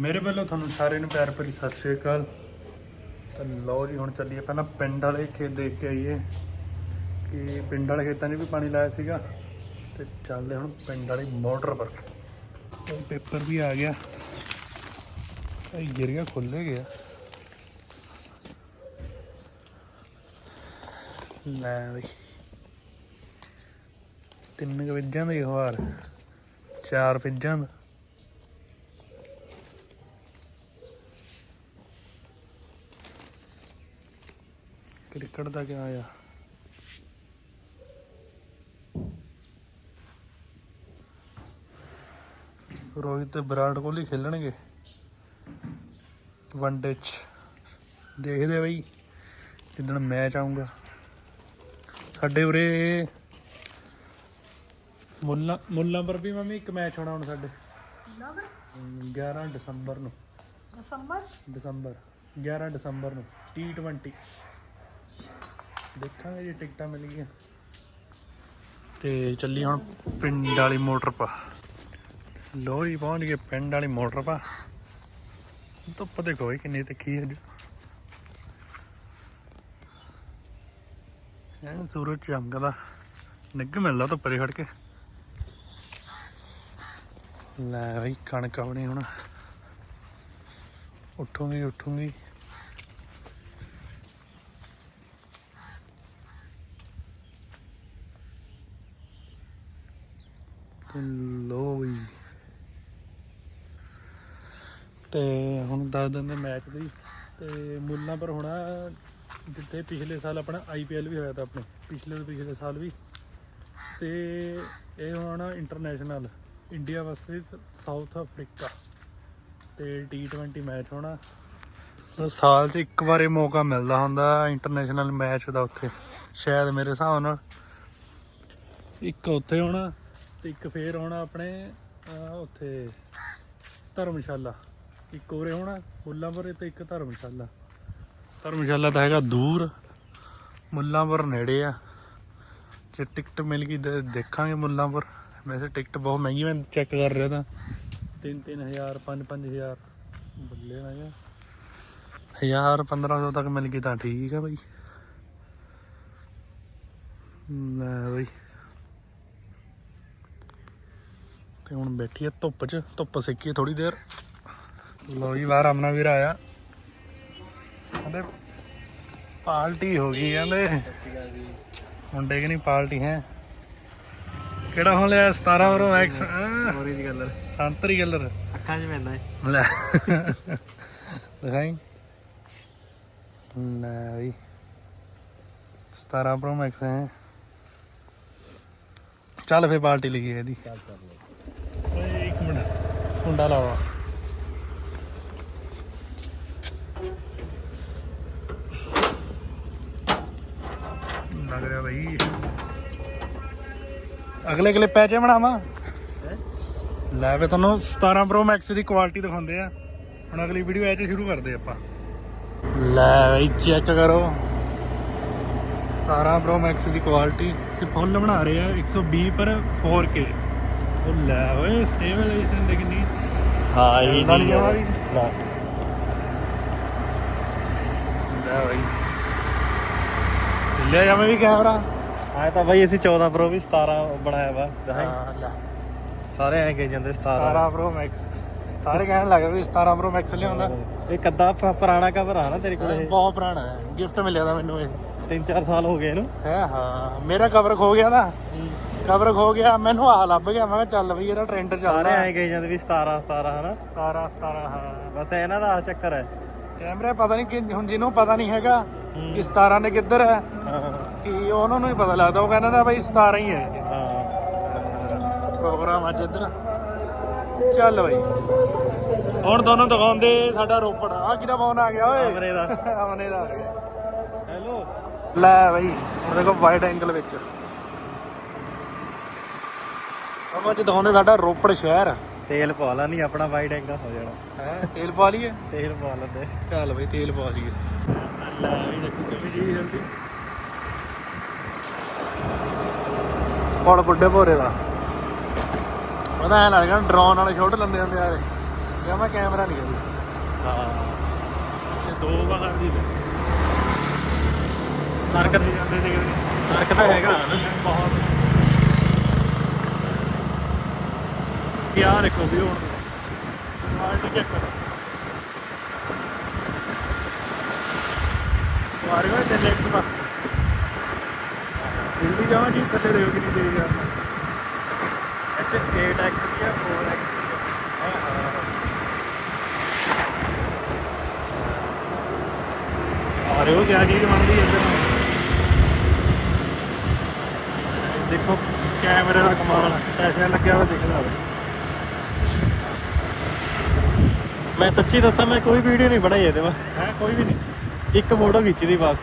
ਮੇਰੇ ਵੱਲੋਂ ਤੁਹਾਨੂੰ ਸਾਰਿਆਂ ਨੂੰ ਪਿਆਰ ਭਰੀ ਸਤਿ ਸ਼੍ਰੀ ਅਕਾਲ। ਤਾਂ ਲਓ ਜੀ, ਹੁਣ ਚੱਲੀਏ ਪਹਿਲਾਂ ਪਿੰਡ ਵਾਲੇ ਖੇਤ ਦੇਖ ਕੇ ਆਈਏ ਕਿ ਪਿੰਡ ਵਾਲੇ ਖੇਤਾਂ 'ਚ ਵੀ ਪਾਣੀ ਲਾਇਆ ਸੀਗਾ ਤੇ ਚੱਲਦੇ ਹੁਣ ਪਿੰਡ ਵਾਲੀ ਮੋਟਰ ਪਰ। ਉਹ ਪੇਪਰ ਵੀ ਆ ਗਿਆ। ਇਹ ਗਿਰੀਆਂ ਖੁੱਲੇ ਗਿਆ। ਲੈ ਬਈ। ਤਿੰਨ ਕੁ ਵੱਜਾਂ ਦਾ ਹੀ ਹਵਾਰ, ਚਾਰ ਵੱਜਾਂ ਦਾ। ਕ੍ਰਿਕਟ ਦਾ ਕਿਆ ਆ? ਰੋਹਿਤ ਤੇ ਵਿਰਾਟ ਕੋਹਲੀ ਖੇਲਣਗੇ। ਵਨਡੇ ਚ ਦੇਖਦੇ ਬਈ ਜਿੱਦਣ ਮੈਚ ਆਊਗਾ। ਸਾਡੇ ਉਰੇ ਮੁੱਲਾ ਮੁੱਲਾ ਪਰ ਵੀ ਮੰਮੀ ਇੱਕ ਮੈਚ ਹੋਣਾ ਹੁਣ ਸਾਡੇ। ਨਵ ਹਮ, 11 ਦਸੰਬਰ ਨੂੰ। ਦਸੰਬਰ? ਦਸੰਬਰ 11 ਦਸੰਬਰ ਨੂੰ T20 ਦੇਖਾਂਗੇ ਜੇ, ਟਿਕਟਾਂ ਮਿਲ ਗਈਆਂ ਤੇ ਚੱਲੀ ਹੁਣ ਪਿੰਡ ਵਾਲੀ ਮੋਟਰ ਪਾ। ਲੋ ਜੀ, ਪਹੁੰਚ ਗਏ ਪਿੰਡ ਵਾਲੀ ਮੋਟਰ ਪਾ। ਧੁੱਪ ਦੇਖੋ ਬਈ ਕਿੰਨੀ ਤਿੱਖੀ ਹੈ ਅੱਜ। ਐਨ ਸੂਰਜ ਚਮਕਦਾ ਨਿੱਘ ਮਿਲਦਾ ਧੁੱਪ ਦੇ ਖੜ ਕੇ। ਲੈ ਬਈ, ਕਣਕ ਆਪਣੀ ਹੁਣ। ਉੱਠੂਗੀ ਉੱਠੂਗੀ ਤੇ ਲੋ ਜੀ ਤੇ ਹੁਣ ਦੱਸ ਦਿੰਦੇ ਮੈਚ ਦੀ ਤੇ ਮੁੱਲਾਂ ਪਰ ਹੋਣਾ ਜਿੱਥੇ ਪਿਛਲੇ ਸਾਲ ਆਪਣਾ ਆਈਪੀਐਲ ਵੀ ਹੋਇਆ ਤਾਂ ਆਪਣੇ, ਪਿਛਲੇ ਤੋਂ ਪਿਛਲੇ ਸਾਲ ਵੀ। ਤੇ ਇਹ ਹੋਣਾ international India versus South Africa ਤੇ T20 ਮੈਚ ਹੋਣਾ। ਸਾਲ 'ਚ ਇੱਕ ਵਾਰੀ ਮੌਕਾ ਮਿਲਦਾ ਹੁੰਦਾ ਇੰਟਰਨੈਸ਼ਨਲ ਮੈਚ ਦਾ ਉੱਥੇ, ਸ਼ਾਇਦ ਮੇਰੇ ਹਿਸਾਬ ਨਾਲ। ਇੱਕ ਉੱਥੇ ਹੋਣਾ ਤੇ ਇੱਕ ਫੇਰ ਹੋਣਾ ਆਪਣੇ ਉੱਥੇ ਧਰਮਸ਼ਾਲਾ। ਇੱਕ ਉਰੇ ਹੋਣਾ ਮੁੱਲਾਂਪੁਰ ਤੇ ਇੱਕ ਧਰਮਸ਼ਾਲਾ। ਧਰਮਸ਼ਾਲਾ ਤਾਂ ਹੈਗਾ ਦੂਰ ਮੁੱਲਾਂਪੁਰ ਨੇੜੇ ਆ। ਜੇ ਟਿਕਟ ਮਿਲ ਗਈ ਤੇ ਦੇਖਾਂਗੇ ਮੁੱਲਾਂਪੁਰ। ਵੈਸੇ ਟਿਕਟ ਬਹੁਤ ਮਹਿੰਗੀ ਮੈਂ ਚੈੱਕ ਕਰ ਰਿਹਾ ਤਾਂ। 3-3000 5-5000 ਬੱਲੇ ਨਾ ਯਾਰ। 1000 1500 ਤੱਕ ਮਿਲ ਗਈ ਤਾਂ ਠੀਕ ਆ ਬਈ। ਲੈ ਬਈ। ਤੇ ਹੁਣ ਬੈਠੀ ਆ ਧੁੱਪ 'ਚ ਧੁੱਪ ਸੇਕੀ ਥੋੜੀ ਦੇਰ। ਲੋ ਜੀ ਬਾਹਰ ਆਮਨਾ ਵੀਰ ਆਇਆ। ਕਹਿੰਦੇ ਪਾਰਟੀ ਹੋ ਗਈ ਕਹਿੰਦੇ। ਮੁੰਡੇ ਕਿ ਨਹੀਂ ਪਾਰਟੀ ਹੈ। ਕਿਹੜਾ ਹੋ ਲਿਆ 17 ਪ੍ਰੋ ਮੈਕਸ ਹੋਰੀ ਦੀ ਗੱਲ ਸੰਤਰੀ ਕਲਰ ਅੱਖਾਂ 'ਚ ਪੈਂਦਾ ਹੈ ਲੈ। ਦਿਖਾਈ। ਬਈ 17 ਪ੍ਰੋ ਮੈਕਸ ਹੈ। ਚੱਲ ਫੇ ਪਾਰਟੀ ਲਿਖੀ ਇਹਦੀ। ਚੱਲ ਚੱਲ ਇੱਕ ਮਿੰਟ। ਕੁੰਡਾ ਲਾਵਾ ਲੱਗ ਰਿਹਾ ਬਈ। ਅਗਲੇ ਅਗਲੇ ਪੈਚੇ ਬਣਾਵਾਂ? ਲੈ ਵੇ ਤੁਹਾਨੂੰ 17 ਪ੍ਰੋ ਮੈਕਸ ਦੀ ਕੁਆਲਿਟੀ ਦਿਖਾਉਂਦੇ ਆ। ਹੁਣ ਅਗਲੀ ਵੀਡੀਓ ਐ ਚ ਸ਼ੁਰੂ ਕਰਦੇ ਆਪਾਂ। ਲੈ ਬਈ ਚੈੱਕ ਕਰੋ। 17 ਪ੍ਰੋ ਮੈਕਸ ਦੀ ਕੁਆਲਿਟੀ ਤੇ ਫੁੱਲ ਬਣਾ ਰਹੇ ਆ 120 ਪਰ 4K ਉਹ ਲੈ ਓਏ ਸਟੇਬਲਾਈਜੇਸ਼ਨ ਦੇ ਕਿੰਨੀ ਹਾਂ ਇਹ। ਲੈ ਲੈ ਬਈ ਲੈ ਜਾਵੇਂ ਵੀ ਕੈਮਰਾ। ਆਏ ਤਾਂ ਬਾਈ ਅਸੀਂ 14 ਪ੍ਰੋ ਵੀ 17 ਬਣਾਇਆ ਵਾ। ਹਾਂ ਲੈ। ਸਾਰੇ ਐਂ ਕਹੀ ਜਾਂਦੇ 17 17 ਪ੍ਰੋ ਮੈਕਸ ਸਾਰੇ ਕਹਿਣ ਲੱਗੇ ਵੀ 17 ਪ੍ਰੋ ਮੈਕਸ ਲਿਆਉਂਦਾ। ਇਹ ਕੱਦਾ ਪੁਰਾਣਾ ਕਵਰ ਆ ਨਾ ਤੇਰੇ ਕੋਲ? ਇਹ ਬਹੁਤ ਪੁਰਾਣਾ ਹੈ। ਗਿਫਟ ਮਿਲਿਆ ਦਾ ਮੈਨੂੰ ਇਹ। 3-4 ਸਾਲ ਹੋ ਗਏ ਇਹਨੂੰ। ਹੈ ਹਾਂ। ਮੇਰਾ ਕਵਰ ਖੋ ਗਿਆ ਨਾ। ਕਵਰ ਖੋ ਗਿਆ ਮੈਨੂੰ ਆ ਲੱਭ ਗਿਆ। ਮੈਂ ਚੱਲ ਬਈ ਇਹਦਾ ਟ੍ਰੈਂਡ ਸਾਰੇ ਚੱਲਦਾ ਐਂ ਕਹੀ ਜਾਂਦੇ ਵੀ 17 17 ਹਨਾ? 17 17 ਹਾਂ। ਬਸ ਇਹਨਾਂ ਦਾ ਆਹ ਚੱਕਰ ਹੈ। ਕੈਮਰਾ ਪਤਾ ਨਹੀਂ ਕਿ ਹੁਣ ਜਿਹਨੂੰ ਪਤਾ ਨਹੀਂ ਹੈਗਾ ਕਿ 17 ਨੇ ਕਿੱਧਰ ਹੈ? ਕਿ ਉਹਨਾਂ ਨੂੰ ਹੀ ਪਤਾ ਲੱਗਦਾ ਉਹ ਕਹਿੰਦਾ ਨਾ ਬਈ 17 ਹੀ ਹੈ। ਇਹ ਹਾਂ। ਪ੍ਰੋਗਰਾਮ ਅੱਜ ਇੱਧਰ। ਚੱਲ ਬਈ। ਹੁਣ ਤੁਹਾਨੂੰ ਦਿਖਾਉਂਦੇ ਸਾਡਾ ਰੋਪੜ। ਆ ਕਿਹਦਾ ਫੋਨ ਆ ਗਿਆ ਓਏ? ਕਮਰੇ ਦਾ। ਅਮਨੇ ਦਾ ਆ ਗਿਆ। ਹੈਲੋ। ਲੈ ਬਈ ਹੁਣ ਦੇਖੋ ਵਾਈਡ ਐਂਗਲ ਵਿੱਚ। ਆਪਾਂ ਅੱਜ ਦਿਖਾਉਂਦੇ ਸਾਡਾ ਰੋਪੜ ਸ਼ਹਿਰ। ਤੇਲ ਪਾ ਲਾ ਨਹੀਂ ਆਪਣਾ ਵਾਈਡ ਐਂਗਲ ਹੋ ਜਾਣਾ। ਹੈ ਤੇਲ ਪਾ ਲਈਏ? ਤੇਲ ਪਾ ਲੈਂਦੇ। ਚੱਲ ਬਈ ਤੇਲ ਪਾ ਲਈਏ। ਲੈ ਬਈ ਦੇਖੋ ਕਿਵੇਂ ਜੀ ਜਲਦੀ ਪੁਲ ਬੁੱਢੇ ਭੋਰੇ ਦਾ। ਪਤਾ ਐ ਲੱਗਦਾ ਡਰੋਨ ਵਾਲੇ ਸ਼ੋਟ ਲੰਦੇ ਹੁੰਦੇ ਆ ਜਮਾ ਕੈਮਰਾ ਨਹੀਂ ਹੈ ਹਾਂ। ਤੇ ਦੋ ਬਾਹਰ ਦੀ ਨੇ ਨਰਕ ਤੇ ਜਾਂਦੇ ਸੀ ਨਰਕ ਤਾਂ ਹੈਗਾ। ਬਹੁਤ। ਯਾਰ ਦੇਖੋ ਵੀ ਹੁਣ। ਮਾਲਟੀ ਚੈੱਕ ਕਰੋ। ਮਾਰਿਓ ਤੇ ਨੈਕਸਟ ਦਾ ਇਹ ਵੀ ਜਾਵਾਂ ਜੀ ਥੱਲੇ ਦੇਖੋ ਕਿੰਨੀ ਤੇਜ਼ ਆ ਇੱਥੇ 8x ਦੀ ਆ 4x ਦੀ ਆ। ਆ ਰਹੇ ਹੋ ਕਿਆ ਚੀਜ਼ ਬਣਦੀ ਹੈ ਇੱਧਰ ਦੇਖੋ ਕੈਮਰੇ ਦਾ ਕਮਾਲ ਪੈਸੇ ਲੱਗਿਆ ਹੋਇਆ ਦਿਖਦਾ ਹੋਵੇ। ਮੈਂ ਸੱਚੀ ਦੱਸਾਂ ਮੈਂ ਕੋਈ ਵੀਡੀਓ ਨਹੀਂ ਬਣਾਈ ਇਹਦੇ ਮੈਂ ਹੈ ਕੋਈ ਵੀ ਨਹੀਂ। ਇੱਕ ਫੋਟੋ ਖਿੱਚੀ ਦੀ ਬਸ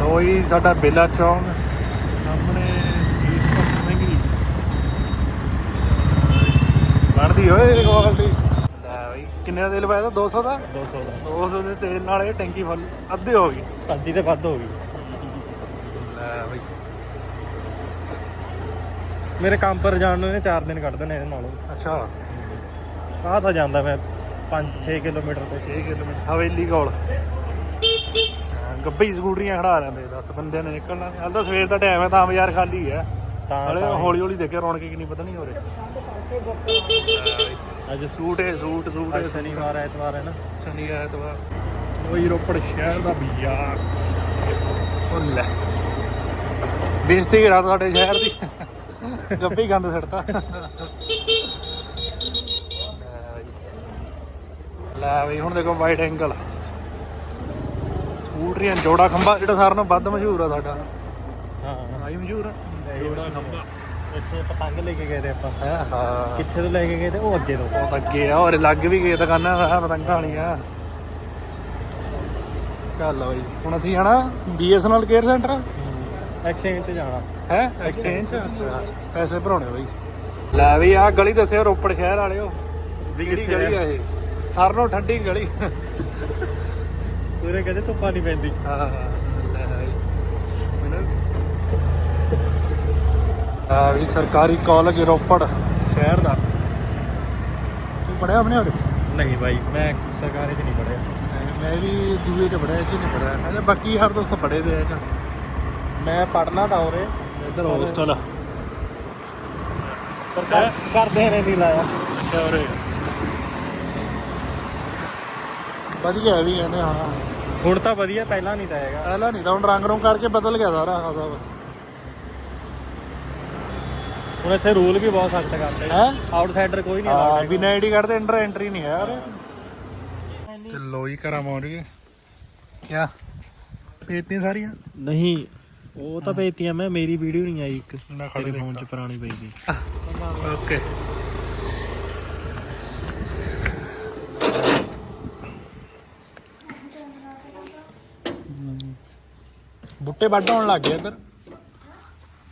ਲੋਈ ਸਾਡਾ ਬੇਲਾ ਚੌਂਕ। ਸਾਹਮਣੇ ਭਗਤ ਸਿੰਘ ਜੀ ਬਣਦੀ ਓਏ ਕੁਆਲਿਟੀ ਲੈ ਬਈ ਕਿੰਨੇ ਦਾ ਤੇਲ ਪਾਇਆ ਤਾ 200 ਦਾ? 200 ਦਾ। 200 ਦੇ ਤੇਲ ਨਾਲ ਇਹ ਟੈਂਕੀ ਫੁੱਲ ਅੱਧੇ ਹੋ ਗਈ ਅੱਧੀ ਤੇ ਵੱਧ ਹੋ ਗਈ। ਲੈ ਬਈ। ਮੇਰੇ ਕੰਮ ਪਰ ਜਾਣ ਨੂੰ ਇਹਨੇ 4 ਦਿਨ ਕੱਢ ਦੇਣੇ ਇਹਦੇ ਨਾਲੋਂ। ਅੱਛਾ। ਆਹ ਤਾਂ ਜਾਂਦਾ ਮੈਂ। 5-6 ਕਿਲੋਮੀਟਰ ਤੇ। 6 ਕਿਲੋਮੀਟਰ ਹਵੇਲੀ ਕੋਲ। ਗੱਬੀ ਸਕੂਟਰੀਆਂ ਖੜਾ ਲੈਂਦੇ 10 ਬੰਦਿਆਂ ਨੇ ਨਿਕਲਣਾ। ਹਾਲ ਤਾਂ ਸਵੇਰ ਦਾ ਟਾਈਮ ਹੈ ਤਾਂ ਬਾਜ਼ਾਰ ਖਾਲੀ ਹੈ। ਤਾਂ ਹਲੇ। ਹੌਲੀ ਹੌਲੀ ਦੇਖਿਆ ਰੌਣਕ ਕਿੰਨੀ ਪਤਾ ਨਹੀਂ ਹੋ ਰਹੀ ਅੱਜ ਸੂਟ ਹੈ ਸੂਟ ਸੂਟ ਹੈ। ਸ਼ਨੀਵਾਰ ਐਤਵਾਰ ਹੈ ਨਾ। ਸ਼ਨੀ ਐਤਵਾਰ। ਕੋਈ ਰੋਪੜ ਸ਼ਹਿਰ ਦਾ ਬਾਜ਼ਾਰ। ਸੁਣ ਲੈ ਬੇਇੱਜ਼ਤੀ ਕਰਾ ਸਾਡੇ ਸ਼ਹਿਰ ਦੀ। ਗੱਬੀ ਗੰਦ ਸਿੱਟਤਾ। ਲੈ ਬਈ ਹੁਣ ਦੇਖੋ ਵਾਈਡ ਐਂਗਲ ਸਕੂਟਰੀਆਂ ਜੋੜਾ ਖੰਭਾ ਜਿਹੜਾ ਸਾਰਿਆਂ ਨਾਲੋਂ ਵੱਧ ਮਸ਼ਹੂਰ ਆ ਸਾਡਾ। ਹਾਂ। ਆਈ ਮਸ਼ਹੂਰ ਆ। ਜੋੜਾ ਖੰਭਾ। ਇੱਥੇ ਪਤੰਗ ਲੈ ਕੇ ਗਏ ਤੇ ਆਪਾਂ। ਹੈ ਕਿੱਥੇ ਤੋਂ ਲੈ ਕੇ ਗਏ ਤੇ ਉਹ ਅੱਗੇ ਤੋਂ। ਉਹ ਤਾਂ ਅੱਗੇ ਆ ਔਰ ਲੱਗ ਵੀ ਗਏ ਦੁਕਾਨਾਂ ਦਾ ਪਤੰਗਾਂ ਵਾਲੀਆਂ। ਚੱਲ ਬਈ ਹੁਣ ਅਸੀਂ ਜਾਣਾ ਬੀਐਸਐਨਐਲ ਕੇਅਰ ਸੈਂਟਰ ਐਕਸਚੇਂਜ ਤੇ ਜਾਣਾ। ਹੈ? ਐਕਸਚੇਂਜ ਪੈਸੇ ਭਰਾਉਣੇ ਬਈ। ਲੈ ਵੀ ਆ ਗਲੀ ਦੱਸਿਓ ਰੋਪੜ ਸ਼ਹਿਰ ਵਾਲਿਓ। ਵੀ ਕਿੱਥੇ ਗਲੀ ਆ ਇਹ? ਸਾਰਿਆਂ ਨਾਲੋਂ ਠੰਡੀ ਗਲੀ। ਪੂਰੇ ਕਹਿੰਦੇ ਧੁੱਪਾਂ ਨਹੀਂ ਪੈਂਦੀ। ਹਾਂ ਆ ਵੀ ਸਰਕਾਰੀ ਕਾਲਜ ਰੋਪੜ ਸ਼ਹਿਰ ਦਾ। ਤੂੰ ਪੜਿਆ ਆਪਣੇ ਹੋਰ ਨਹੀਂ ਬਾਈ ਮੈਂ ਸਰਕਾਰੀ ਚ ਨਹੀਂ ਪੜਿਆ ਮੈਂ ਵੀ ਦੂਏ ਚ ਪੜਿਆ ਚ ਨਹੀਂ ਪੜਿਆ ਮੈਂ ਬਾਕੀ ਯਾਰ ਦੋਸਤ ਪੜੇ ਦੇ ਆ ਚ। ਮੈਂ ਪੜਨਾ ਤਾਂ ਉਰੇ। ਇੱਧਰ ਹੋਸਟਲ। ਪਰ ਘਰਦਿਆਂ ਨੇ ਨਹੀਂ ਲਾਇਆ। ਅੱਛਾ ਉਰੇ। ਵਧੀਆ ਵੀ ਕਹਿੰਦੇ ਹਾਂ। ਹੁਣ ਤਾਂ ਵਧੀਆ ਪਹਿਲਾਂ ਨਹੀਂ ਤਾਂ ਹੈਗਾ। ਪਹਿਲਾਂ ਨਹੀਂ ਤਾਂ ਹੁਣ ਰੰਗ ਰੋਂ ਕਰਕੇ ਬਦਲ ਗਿਆ ਸਾਰਾ ਆਦਾ ਬਸ। ਹੁਣ ਇੱਥੇ ਰੂਲ ਵੀ ਬਹੁਤ ਸਖਤ ਕਰਤੇ ਹੈ? ਆਊਟਸਾਈਡਰ ਕੋਈ ਨਹੀਂ ਹਾਂ allowed ਬਿਨਾਂ ਆਈਡੀ ਕਾਰਡ ਦੇ ਅੰਡਰ ਐਂਟਰੀ ਨਹੀਂ ਹੈ ਯਾਰ। ਤੇ ਲੋਈ ਘਰਾਂ ਪਹੁੰਚ ਗਏ। ਕਿਆ? ਪੇਤੀਆਂ ਸਾਰੀਆਂ? ਨਹੀਂ ਉਹ ਤਾਂ ਭੇਜਤੀਆਂ ਮੈਂ ਮੇਰੀ ਵੀਡੀਓ ਨਹੀਂ ਆਈ ਇੱਕ। ਨਾ ਖੜੇ ਫੋਨ 'ਚ ਪੁਰਾਣੀ ਪਈ ਸੀ। ਓਕੇ। ਬੂਟੇ ਵੱਢ ਹੋਣ ਲੱਗ ਗਏ ਇੱਧਰ।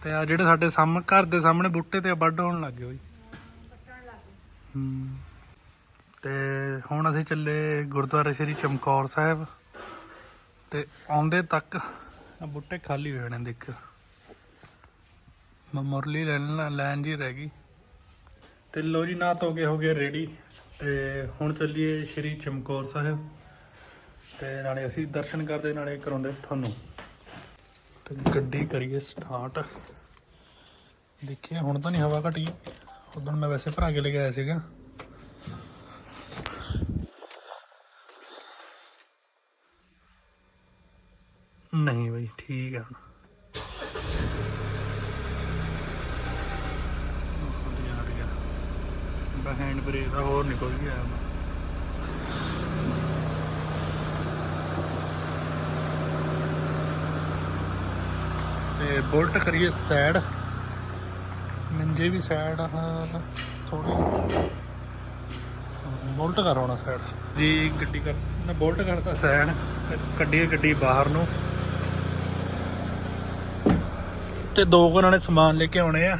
ਤੇ ਆ ਜਿਹੜੇ ਸਾਡੇ ਸਾਹਮਣੇ ਘਰ ਦੇ ਸਾਹਮਣੇ ਬੂਟੇ ਤੇ ਵੱਢ ਹੋਣ ਲੱਗ ਗਏ ਬਈ। ਹੂੰ। ਤੇ ਹੁਣ ਅਸੀਂ ਚੱਲੇ ਗੁਰਦੁਆਰਾ ਸ਼੍ਰੀ ਚਮਕੌਰ ਸਾਹਿਬ। ਤੇ ਆਉਂਦੇ ਤੱਕ ਆ ਬੁੱਟੇ ਖਾਲੀ ਹੋ ਜਾਣੇ ਦੇਖਿਓ ਮ- ਮੁਰਲੀ ਲੈਣ ਲੈਣ ਜੀ ਰਹਿ ਗਈ। ਤੇ ਲੋ ਜੀ ਨਾ ਧੋ ਕੇ ਹੋ ਗਏ ਰੈਡੀ ਤੇ ਹੁਣ ਚੱਲੀਏ ਸ਼੍ਰੀ ਚਮਕੌਰ ਸਾਹਿਬ। ਤੇ ਨਾਲੇ ਅਸੀਂ ਦਰਸ਼ਨ ਕਰਦੇ, ਨਾਲੇ ਕਰਾਉਂਦੇ ਤੁਹਾਨੂੰ। ਤੇ ਗੱਡੀ ਕਰੀਏ ਸਟਾਰਟ ਦੇਖਿਆ ਹੁਣ ਤਾਂ ਨਹੀਂ ਹਵਾ ਘਟੀ। ਉਦੋਂ ਮੈਂ ਵੈਸੇ ਭਰਾ ਕੇ ਲੈ ਕੇ ਆਇਆ ਸੀਗਾ। ਨਹੀਂ ਬਈ, ਠੀਕ ਆ। ਹੁਣ ਵਧੀਆ ਵਧੀਆ ਬਾ ਹੈਂਡ ਬ੍ਰੇਕ ਦਾ ਹੋਰ ਨਹੀਂ ਕੋਈ ਵੀ ਆਇਆ ਤੇ ਬੁਲਟ ਕਰੀਏ ਸਾਈਡ ਮੰਜੇ ਵੀ ਸਾਈਡ ਆ ਥੋੜੀ ਬੁਲਟ ਕਰਾਉਣਾ ਸਾਈਡ ਜੀ, ਗੱਡੀ ਕਰ, ਨਾ ਬੁਲਟ ਕਰਤਾ ਸਾਈਡ ਕੱਢੀਏ ਗੱਡੀ ਬਾਹਰ ਨੂੰ। ਤੇ ਦੋ ਕੁ ਉਹਨਾਂ ਨੇ ਸਮਾਨ ਲੈ ਕੇ ਆਉਣੇ ਆ।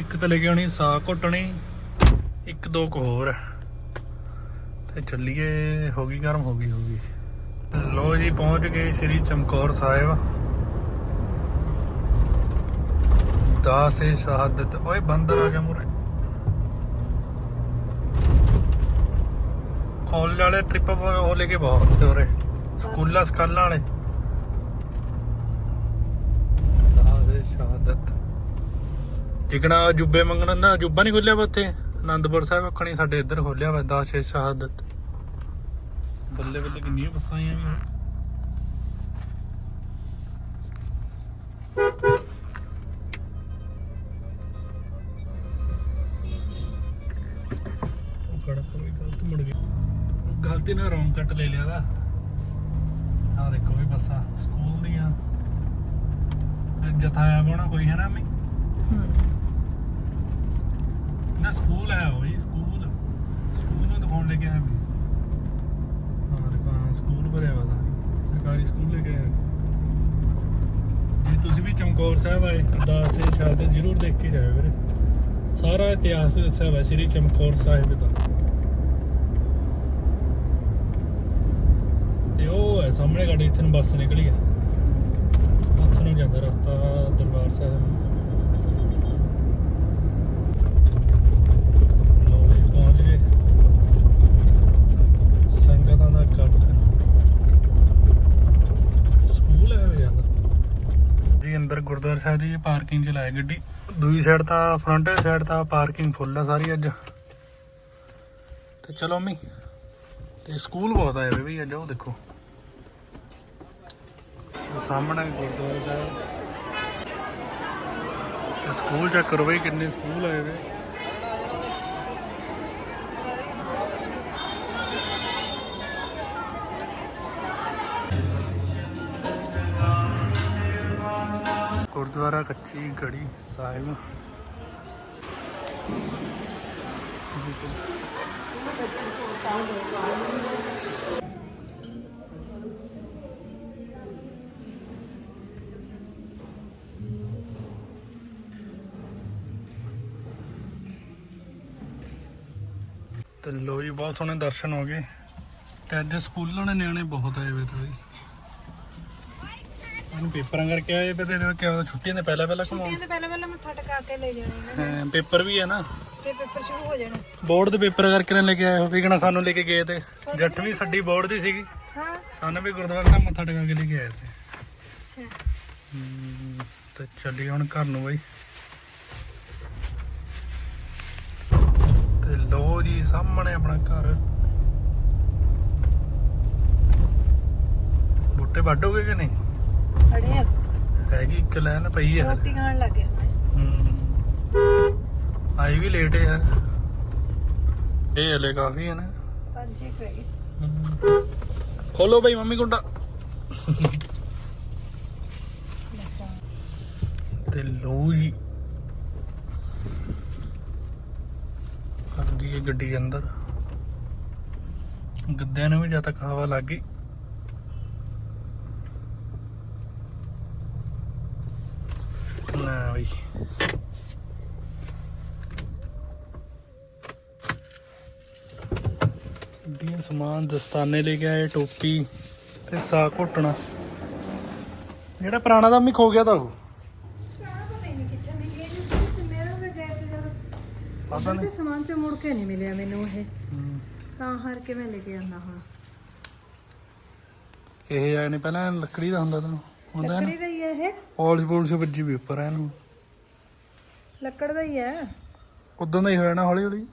ਇੱਕ ਤਾਂ ਲੈ ਕੇ ਆਉਣੀ ਸਾਗ ਘੁੱਟਣੀ, ਇੱਕ ਦੋ ਕੁ ਹੋਰ। ਤੇ ਚੱਲੀਏ, ਹੋ ਗਈ, ਗਰਮ ਹੋ ਗਈ ਹੋ ਗਈ। ਲੋ ਜੀ, ਪਹੁੰਚ ਗਏ ਸ੍ਰੀ ਚਮਕੌਰ ਸਾਹਿਬ। 10 ਏ ਸ਼ਹਾਦਤ ਓਏ ਬੰਦਰ ਆ ਗਿਆ ਮੁਰੇ ਕਾਲਜ ਵਾਲੇ ਟ੍ਰਿਪ ਉਹ ਲੈ ਕੇ ਬਹੁਤ ਤੇ ਉਰੇ ਸਕੂਲਾਂ ਸਕਾਲਾਂ ਵਾਲੇ 10 ਏ ਸ਼ਹਾਦਤ ਜਿਕਣਾ ਜੁੱਬੇ ਮੰਗਣ ਨਾ ਜੁੱਬਾ ਨਹੀਂ ਖੋਲਿਆ ਵਾ ਉੱਥੇ ਆਨੰਦਪੁਰ ਸਾਹਿਬ ਅੱਖਣੀ ਸਾਡੇ ਇੱਧਰ ਖੋਲਿਆ ਵਾ 10 ਏ ਸ਼ਹਾਦਤ ਬੱਲੇ ਬੱਲੇ ਕਿੰਨੀਆਂ ਬੱਸਾਂ ਆਈਆਂ ਵੀ ਹੁਣ ਵੀ ਗਲਤ ਮੁੜ ਗਈ। ਗਲਤੀ ਨਾਲ ਰੌਂਗ ਕੱਟ ਲੈ ਲਿਆ ਦਾ ਆ ਦੇਖੋ ਵੀ ਬੱਸਾਂ, ਸਕੂਲ ਦੀਆਂ। ਇਹ ਕੋਣਾ ਕੋਈ ਹੈ ਨਾ ਮੈਂ ਨਾ ਸਕੂਲ ਹੈ ਉਹ ਹੀ ਸਕੂਲ। ਸਕੂਲ ਨੂੰ ਦਿਖਾਉਣ ਲੈ ਕੇ ਆਇਆ ਮੈਂ। ਹਾਂ ਦੇਖੋ ਸਕੂਲ ਭਰਿਆ ਵਾ ਸਾਰੀ। ਸਰਕਾਰੀ ਸਕੂਲ ਲੈ ਕੇ ਆਇਆ। ਜੇ, ਤੁਸੀਂ ਵੀ ਚਮਕੌਰ ਸਾਹਿਬ ਆਏ ਤਾਂ ਸੇ ਸ਼ਾਇਦ ਜ਼ਰੂਰ ਦੇਖ ਕੇ ਜਾਇਓ ਵੀਰੇ। ਸਾਰਾ ਇਤਿਹਾਸ ਦੱਸਿਆ ਹੋਇਆ ਸ੍ਰੀ ਚਮਕੌਰ ਸਾਹਿਬ ਦਾ ਤੇ ਉਹ ਹੈ ਸਾਹਮਣੇ ਗਾੜੀ ਇੱਥੇ ਨੂੰ ਬੱਸ ਨਿਕਲੀ ਆ। ਉੱਥੇ ਨੂੰ ਜਾਂਦਾ ਰਸਤਾ ਦਰਬਾਰ ਸਾਹਿਬ ਨੂੰ। ਲਓ ਜੀ ਸੰਗਤਾਂ ਦਾ ਇਕੱਠ। ਸਕੂਲ ਹੈ ਜਾਂਦਾ। ਜੀ, ਅੰਦਰ ਗੁਰਦੁਆਰਾ ਸਾਹਿਬ ਦੀ ਪਾਰਕਿੰਗ ਚ ਲਾਇਆ ਗੱਡੀ। ਦੂਜੀ ਸਾਈਡ ਤਾਂ ਫਰੰਟ ਸਾਈਡ ਤਾਂ ਪਾਰਕਿੰਗ ਫੁੱਲ ਆ ਸਾਰੀ ਅੱਜ। ਤੇ ਚਲੋ ਮੰਮੀ, ਤੇ ਸਕੂਲ ਬਹੁਤ ਆਏ ਵੀ ਅੱਜ, ਉਹ ਦੇਖੋ। ਸਾਹਮਣੇ ਗੁਰਦੁਆਰਾ ਸਾਹਿਬ। ਤੇ ਸਕੂਲ ਚੈੱਕ ਕਰੋ ਬਈ ਕਿੰਨੇ ਸਕੂਲ ਆਏ ਵੇ। ਗੁਰਦੁਆਰਾ ਕੱਚੀ ਗੜੀ ਸਾਹਿਬ। ਤੇ ਲੋ ਜੀ ਬਹੁਤ ਸੋਹਣੇ ਦਰਸ਼ਨ ਹੋ ਗਏ। ਤੇ ਅੱਜ ਸਕੂਲਾਂ ਦੇ ਨਿਆਣੇ ਬਹੁਤ ਆਏ ਵੇ ਤੇ ਇਹਨੂੰ ਪੇਪਰਾਂ ਕਰਕੇ ਆਏ ਵੇ ਤੇ ਕਿਉਂ ਛੁੱਟੀਆਂ ਦੇ ਪਹਿਲਾਂ ਪਹਿਲਾਂ ਘੁਮਾਉਣ। ਕਹਿੰਦੇ ਪਹਿਲਾਂ ਪਹਿਲਾਂ ਮੱਥਾ ਟਿਕਾ ਕੇ ਲੈ ਜਾਣਾ ਇਹਨਾਂ ਹਾਂ, ਪੇਪਰ ਵੀ ਹੈ ਨਾ। ਤੇ ਪੇਪਰ ਸ਼ੁਰੂ ਹੋ ਜਾਣਾ। ਬੋਰਡ ਦੇ ਪੇਪਰ ਕਰਕੇ ਨਾ ਲੈ ਕੇ ਆਏ ਹੋ ਵੀ ਕਹਣਾ ਸਾਨੂੰ ਲੈ ਕੇ ਗਏ ਤੇ। ਜੱਟ ਵੀ ਸਾਡੀ ਬੋਰਡ ਦੀ ਸੀਗੀ। ਹਾਂ। ਸਾਨੂੰ ਵੀ ਗੁਰਦੁਆਰਾ ਸਾਹਿਬ ਮੱਥਾ ਟਿਕਾ ਕੇ ਲੈ ਕੇ ਆਏ ਤੇ। ਅੱਛਾ। ਹਮ, ਤੇ ਚੱਲੀ ਹੁਣ ਘਰ ਨੂੰ ਬਈ। ਤੇ ਲੋ ਜੀ ਸਾਹਮਣੇ ਆਪਣਾ ਘਰ। ਬੁੱਟੇ ਵੱਢੋਗੇ ਕਿ ਨਹੀਂ? ਅੜੇ ਹੈਗੀ ਇੱਕ ਲੈਨ ਪਈ ਹੈ ਰੋਟੀ ਖਾਣ ਲੱਗ ਗਿਆ ਹਮ। ਆਈ ਵੀ ਲੇਟ ਹੈ ਇਹ ਹਲੇ ਕਾਫੀ ਹੈ ਨਾ। ਪੰਜ ਛੇ ਕੁ ਰਹਿ ਗਏ। ਹਮ। ਖੋਲੋ ਬਈ ਮੰਮੀ ਗੁੰਡਾ ਆ। ਤੇ ਲੋ ਜੀ। ਕਰਦੀ ਹੈ ਗੱਡੀ ਅੰਦਰ। ਗੱਦਿਆਂ ਨੂੰ ਵੀ ਜਦ ਤੱਕ ਹਵਾ ਲੱਗ ਗਈ। ਨਾ ਵੀ ਦੀਆਂ ਸਮਾਨ ਦਸਤਾਨੇ ਲੈ ਕੇ ਆਏ, ਟੋਪੀ ਤੇ ਸਾ ਘੁੱਟਣਾ। ਜਿਹੜਾ ਪੁਰਾਣਾ ਦਾ ਵੀ ਖੋ ਗਿਆ ਤਾਂ ਉਹ ਪਤਾ ਹੀ ਨਹੀਂ ਕਿੱਥੇ ਮਿਲ ਗਏ ਜੀ ਮੇਰਾ ਵੀ ਗਏ ਤੇ ਜਦ ਤੇ ਨਹੀਂ ਸਮਾਨ ਚ ਮੁੜ ਕੇ ਨਹੀਂ ਮਿਲਿਆ ਮੈਨੂੰ ਇਹ। ਤਾਂ ਹਰ ਕੇ ਮੈਂ ਲੈ ਕੇ ਆਂਦਾ ਹੁਣ ਕਿਹੇ ਆਏ ਨੇ ਪਹਿਲਾਂ ਲੱਕੜੀ ਦਾ ਹੁੰਦਾ ਤਾਂ ਹੁੰਦਾ ਲੱਕੜੀ ਦਾ ਹੀ ਹੈ ਇਹ? ਪੌਲਿਸ਼ ਪੌਲਿਸ਼ ਵੱਜੀ ਵੀ ਉੱਪਰ ਇਹਨੂੰ ਲੱਕੜ ਦਾ ਹੀ ਹੈ ਉਦੋਂ ਦਾ ਹੀ ਹੋਇਆ ਨਾ ਹੌਲੀ ਹੌਲੀ।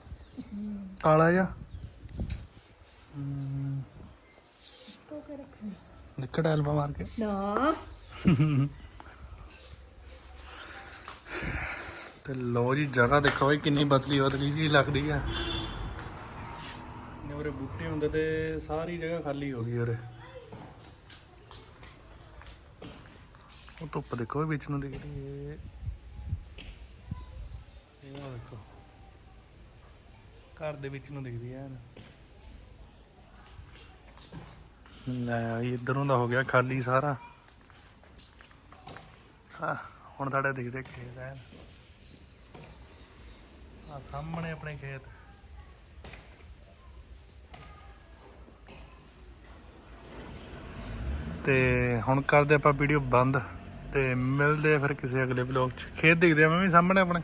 ਕਾਲਾ ਜਿਹਾ। ਤੋ ਕੇ ਰੱਖਣੀ। ਨਿਕਟ ਐਲਬਾ ਮਾਰ ਕੇ। ਨਾ। ਤੇ ਲੋ ਜੀ ਜਗ੍ਹਾ ਦੇਖੋ ਬਈ ਕਿੰਨੀ ਬਦਲੀ ਬਦਲੀ ਜੀ ਲੱਗਦੀ ਆ। ਨੇ ਉਰੇ ਬੂਟੇ ਹੁੰਦੇ ਤੇ ਸਾਰੀ ਜਗ੍ਹਾ ਖਾਲੀ ਹੋ ਗਈ ਉਰੇ। ਉਹ ਧੁੱਪ ਦੇਖੋ ਵਿੱਚ ਨੂੰ ਦਿਖਦੀ ਏ ਦੇਖੋ। ਘਰ ਦੇ ਵਿੱਚ ਨੂੰ ਦਿਖਦੀ ਐ ਲੈ ਇਧਰੋਂ ਦਾ ਹੋ ਗਿਆ ਖਾਲੀ ਸਾਰਾ। ਹਾਂ ਹੁਣ ਸਾਡੇ ਦਿਖਦੇ ਖੇਤ ਐ ਆ ਸਾਹਮਣੇ ਆਪਣੇ ਖੇਤ। ਤੇ ਹੁਣ ਕਰਦੇ ਆਪਾਂ ਵੀਡੀਓ ਬੰਦ, ਤੇ ਮਿਲਦੇ ਫਿਰ ਕਿਸੇ ਅਗਲੇ ਬਲੌਗ 'ਚ। ਖੇਤ ਦਿਖਦੇ ਆ ਮੈਂ ਵੀ ਸਾਹਮਣੇ ਆਪਣੇ।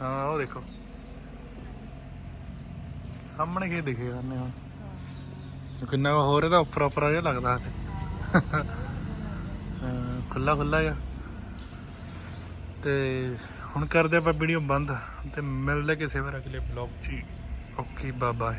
ਹਾਂ, ਉਹ ਦੇਖੋ। ਸਾਹਮਣੇ ਖੇਤ ਦਿਖੇ ਕਰਨੇ ਹੁਣ। ਕਿੰਨਾ ਕੁ ਹੋਰ ਇਹਦਾ ਉੱਪਰ ਉੱਪਰ ਜਿਹਾ ਲੱਗਦਾ ਖੁੱਲਾ ਖੁੱਲਾ ਜਿਹਾ। ਤੇ ਹੁਣ ਕਰਦੇ ਆਪਾਂ ਵੀਡੀਓ ਬੰਦ ਤੇ ਮਿਲਦੇ ਕਿਸੇ ਵਾਰ ਅਗਲੇ ਬਲੌਗ 'ਚ। Okay bye bye